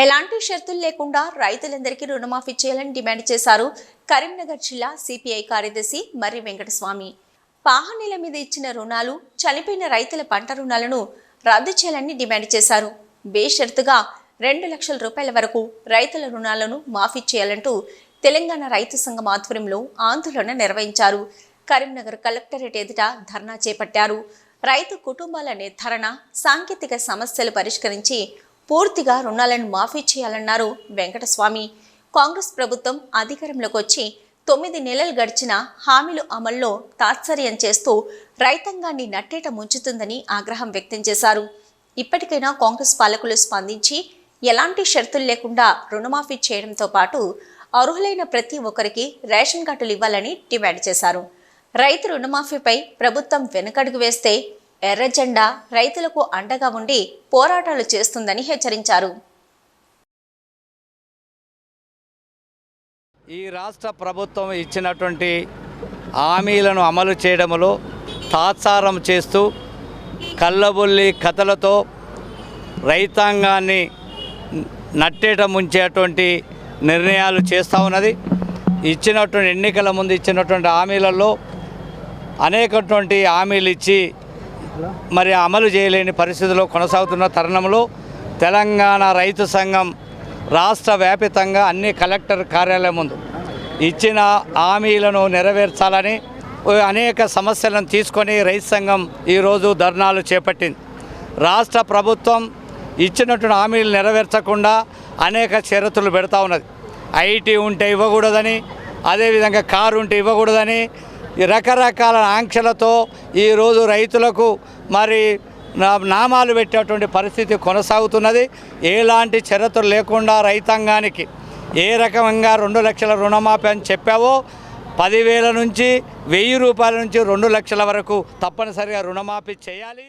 ఎలాంటి షరతులు లేకుండా రైతులందరికీ రుణమాఫీ చేయాలని డిమాండ్ చేశారు కరీంనగర్ జిల్లా సిపిఐ కార్యదర్శి మర్రి వెంకటస్వామి. పాహనీల మీద ఇచ్చిన రుణాలు చనిపోయిన రైతుల పంట రుణాలను రద్దు చేయాలని డిమాండ్ చేశారు. బేషరతుగా రెండు లక్షల రూపాయల వరకు రైతుల రుణాలను మాఫీ చేయాలంటూ తెలంగాణ రైతు సంఘం ఆధ్వర్యంలో ఆందోళన నిర్వహించారు. కరీంనగర్ కలెక్టరేట్ ఎదుట ధర్నా చేపట్టారు. రైతు కుటుంబాల నిర్ధారణ సాంకేతిక సమస్యలు పరిష్కరించి పూర్తిగా రుణాలను మాఫీ చేయాలన్నారు వెంకటస్వామి. కాంగ్రెస్ ప్రభుత్వం అధికారంలోకి వచ్చి తొమ్మిది నెలలు గడిచిన హామీలు అమల్లో తాత్సర్యం చేస్తూ రైతాంగాన్ని నట్టేట ముంచుతుందని ఆగ్రహం వ్యక్తం చేశారు. ఇప్పటికైనా కాంగ్రెస్ పాలకులు స్పందించి ఎలాంటి షరతులు లేకుండా రుణమాఫీ చేయడంతో పాటు అర్హులైన ప్రతి ఒక్కరికి రేషన్ కార్డులు ఇవ్వాలని డిమాండ్ చేశారు. రైతు రుణమాఫీపై ప్రభుత్వం వెనుకడుగు వేస్తే ఎర్రజెండా రైతులకు అండగా ఉండి పోరాటాలు చేస్తుందని హెచ్చరించారు. ఈ రాష్ట్ర ప్రభుత్వం ఇచ్చినటువంటి హామీలను అమలు చేయడంలో తాత్సారం చేస్తూ కళ్ళబుల్లి కథలతో రైతాంగాన్ని నట్టేట ముంచేటువంటి నిర్ణయాలు చేస్తూ ఉన్నది. ఇచ్చినటువంటి ఎన్నికల ముందు ఇచ్చినటువంటి హామీలలో అనేకటువంటి హామీలు ఇచ్చి మరి అమలు చేయలేని పరిస్థితిలో కొనసాగుతున్న తరుణంలో తెలంగాణ రైతు సంఘం రాష్ట్ర వ్యాపితంగా అన్ని కలెక్టర్ కార్యాలయం ముందు ఇచ్చిన హామీలను నెరవేర్చాలని అనేక సమస్యలను తీసుకొని రైతు సంఘం ఈరోజు ధర్నాలు చేపట్టింది. రాష్ట్ర ప్రభుత్వం ఇచ్చినటువంటి హామీలు నెరవేర్చకుండా అనేక షరతులు పెడతా ఉన్నది. ఐటీ ఉంటే ఇవ్వకూడదని అదేవిధంగా కారు ఉంటే ఇవ్వకూడదని రకరకాల ఆంక్షలతో ఈరోజు రైతులకు మరి నా- నామాలు పెట్టేటువంటి పరిస్థితి కొనసాగుతున్నది. ఎలాంటి షరతులు లేకుండా రైతాంగానికి ఏ రకంగా రెండు లక్షల రుణమాఫీ అని చెప్పావో పదివేల నుంచి వెయ్యి రూపాయల నుంచి రెండు లక్షల వరకు తప్పనిసరిగా రుణమాఫీ చేయాలి.